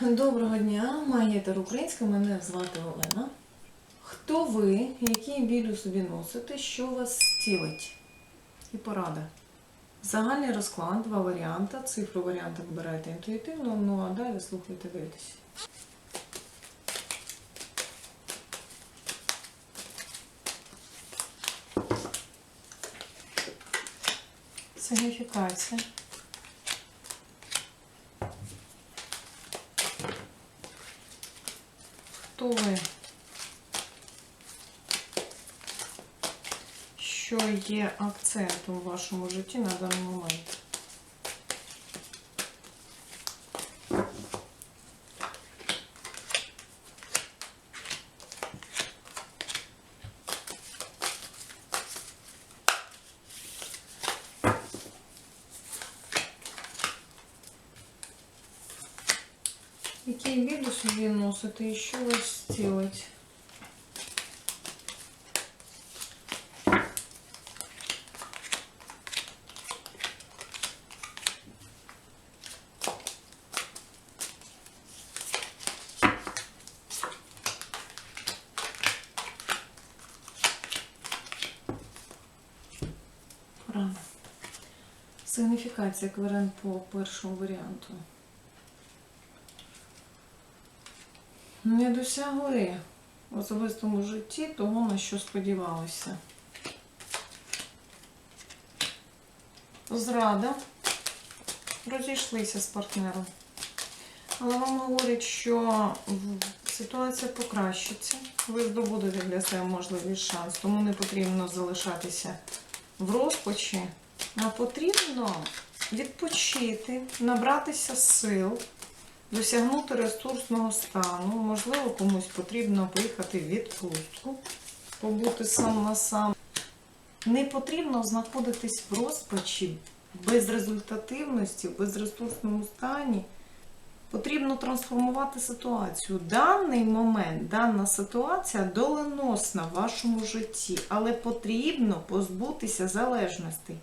Доброго дня, Маєтер Українська, мене звати Олена. Хто ви, який біль у собі носите, що вас зцілить? І порада. Загальний розклад, два варіанти. Цифру варіанти вибирайте інтуїтивно, ну а далі слухайте, дивитесь. Сигніфікація. Ви? Що є акцентом у вашому житті на даний момент? Який біль у собі носите і що вас зцілить? Порада. Сигніфікація кварен по першому варіанту. Не досягли в особистому житті того, на що сподівалися. Зрада. Розійшлися з партнером. Але вам говорять, що ситуація покращиться. Ви здобудете для себе можливий шанс, тому не потрібно залишатися в розпачі, а потрібно відпочити, набратися сил досягнути ресурсного стану. Можливо, комусь потрібно поїхати в відпустку, побути сам на сам. Не потрібно знаходитись в розпачі, безрезультативності, в безресурсному стані. Потрібно трансформувати ситуацію. Даний момент, дана ситуація доленосна в вашому житті, але потрібно позбутися залежностей.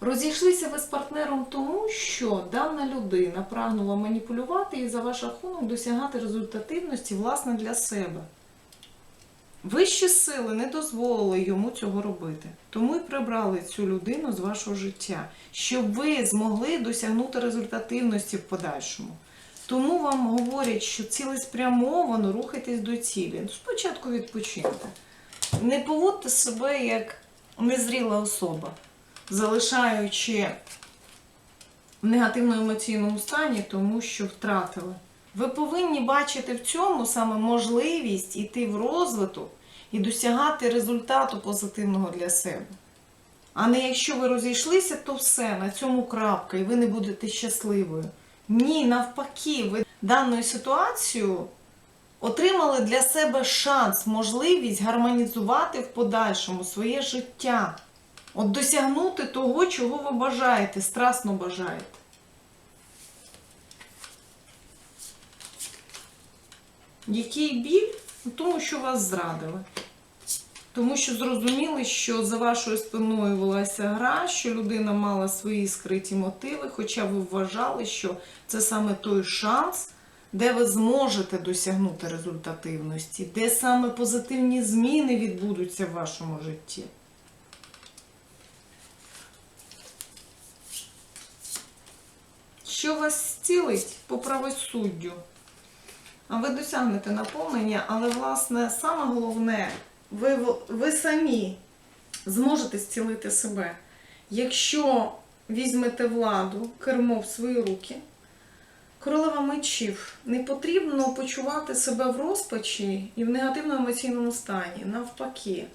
Розійшлися ви з партнером тому, що дана людина прагнула маніпулювати і за ваш рахунок досягати результативності власне для себе. Вищі сили не дозволили йому цього робити. Тому і прибрали цю людину з вашого життя, щоб ви змогли досягнути результативності в подальшому. Тому вам говорять, що цілеспрямовано рухайтесь до цілі. Ну, Спочатку відпочиньте. Не поводьте себе як незріла особа залишаючи в негативному емоційному стані, тому що втратили. Ви повинні бачити в цьому саме можливість іти в розвиток і досягати результату позитивного для себе. А не якщо ви розійшлися, то все, на цьому крапка, і ви не будете щасливою. Ні, навпаки, ви даною ситуацією отримали для себе шанс, можливість гармонізувати в подальшому своє життя. От досягнути того, чого ви бажаєте, страстно бажаєте. Який біль? У тому, що вас зрадили. Тому що зрозуміли, що за вашою спиною велася гра, що людина мала свої скриті мотиви, хоча ви вважали, що це саме той шанс, де ви зможете досягнути результативності, де саме позитивні зміни відбудуться в вашому житті. Що вас зцілить по правосуддю? А ви досягнете наповнення, але, власне, саме головне, ви, ви самі зможете зцілити себе. Якщо візьмете владу, кермо в свої руки, королева мечів, не потрібно почувати себе в розпачі і в негативному емоційному стані. Навпаки,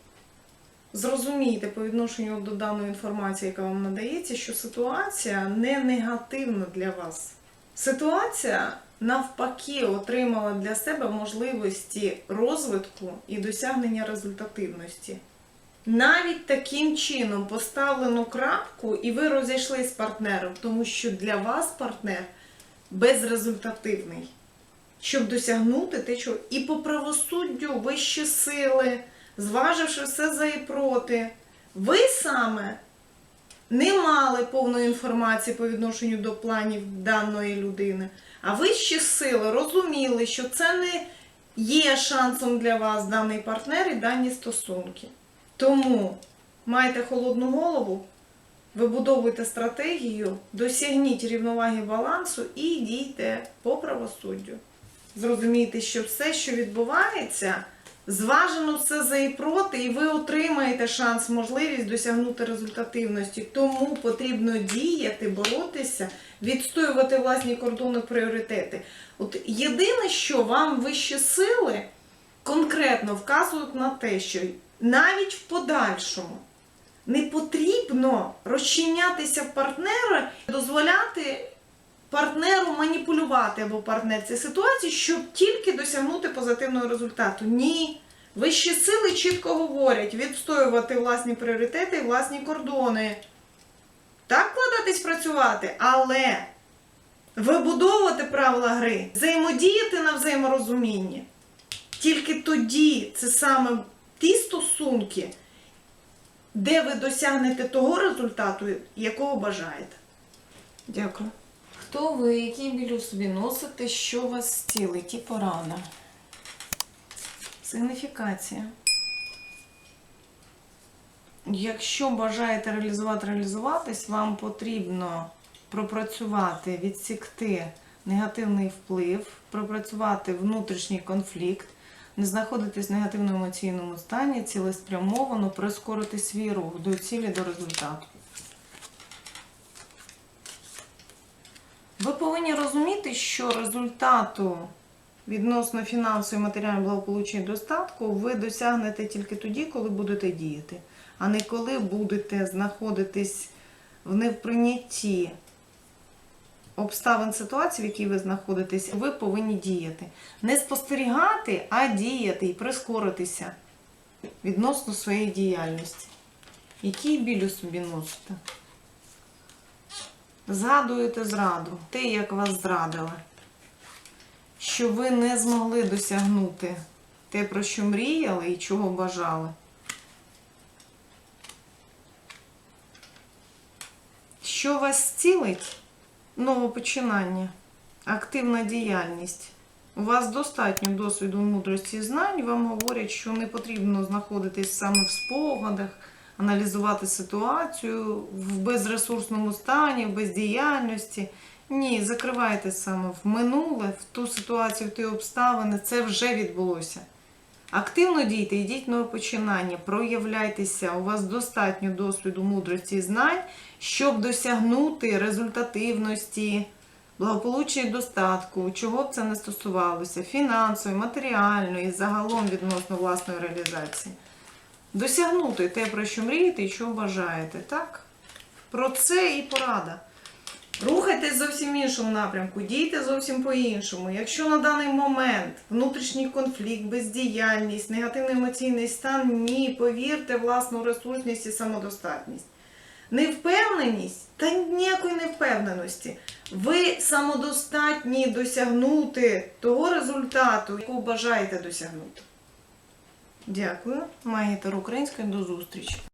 зрозумійте по відношенню до даної інформації, яка вам надається, що ситуація не негативна для вас. Ситуація навпаки отримала для себе можливості розвитку і досягнення результативності. Навіть таким чином поставлену крапку, і ви розійшлися з партнером, тому що для вас партнер безрезультативний. Щоб досягнути те, що і по правосуддю вищі сили, зваживши все за і проти, ви саме не мали повної інформації по відношенню до планів даної людини, а вищі сили розуміли, що це не є шансом для вас даний партнер і дані стосунки. Тому майте холодну голову, вибудовуйте стратегію, досягніть рівноваги балансу і дійте по правосуддю. Зрозумійте, що все, що відбувається, зважено все за і проти, і ви отримаєте шанс, можливість досягнути результативності. Тому потрібно діяти, боротися, відстоювати власні кордони, пріоритети. От єдине, що вам вищі сили конкретно вказують на те, що навіть в подальшому не потрібно розчинятися в партнера, партнеру маніпулювати або партнерці ситуації, щоб тільки досягнути позитивного результату. Ні. Вищі сили чітко говорять відстоювати власні пріоритети і власні кордони. Так вкладатись працювати, але вибудовувати правила гри, взаємодіяти на взаєморозумінні. Тільки тоді це саме ті стосунки, де ви досягнете того результату, якого бажаєте. Дякую. Хто ви, який біль у собі носите, що вас зцілить і порана? Сигніфікація. Якщо бажаєте реалізувати, реалізуватись, вам потрібно пропрацювати, відсікти негативний вплив, пропрацювати внутрішній конфлікт, не знаходитись в негативному емоційному стані, цілеспрямовано прискорити свій рух до цілі, до результату. Ви повинні розуміти, що результату відносно фінансової матеріальної благополуччя достатку ви досягнете тільки тоді, коли будете діяти, а не коли будете знаходитись в невприйнятті обставин ситуації, в якій ви знаходитесь, ви повинні діяти. Не спостерігати, а діяти і прискоритися відносно своєї діяльності. Який біль у собі носите? Згадуєте зраду, те, як вас зрадили, що ви не змогли досягнути те, про що мріяли і чого бажали. Що вас зцілить? Новопочинання, активна діяльність. У вас достатньо досвіду, мудрості знань. Вам говорять, що не потрібно знаходитись саме в спогадах, аналізувати ситуацію в безресурсному стані, в бездіяльності. Ні, закривайте саме в минуле, в ту ситуацію, в ті обставини. Це вже відбулося. Активно дійте, йдіть нове починання, проявляйтеся, у вас достатньо досвіду, мудрості і знань, щоб досягнути результативності, благополуччя і достатку, чого б це не стосувалося, фінансової, матеріальної, загалом відносно власної реалізації. Досягнути те, про що мрієте і що бажаєте. Так? Про це і порада. Рухайтесь зовсім в іншому напрямку, дійте зовсім по-іншому. Якщо на даний момент внутрішній конфлікт, бездіяльність, негативний емоційний стан, ні, повірте, власну ресурсність і самодостатність. Невпевненість та ніякої невпевненості. Ви самодостатні досягнути того результату, якого бажаєте досягнути. Дякую. Магітер Українська. До зустрічі.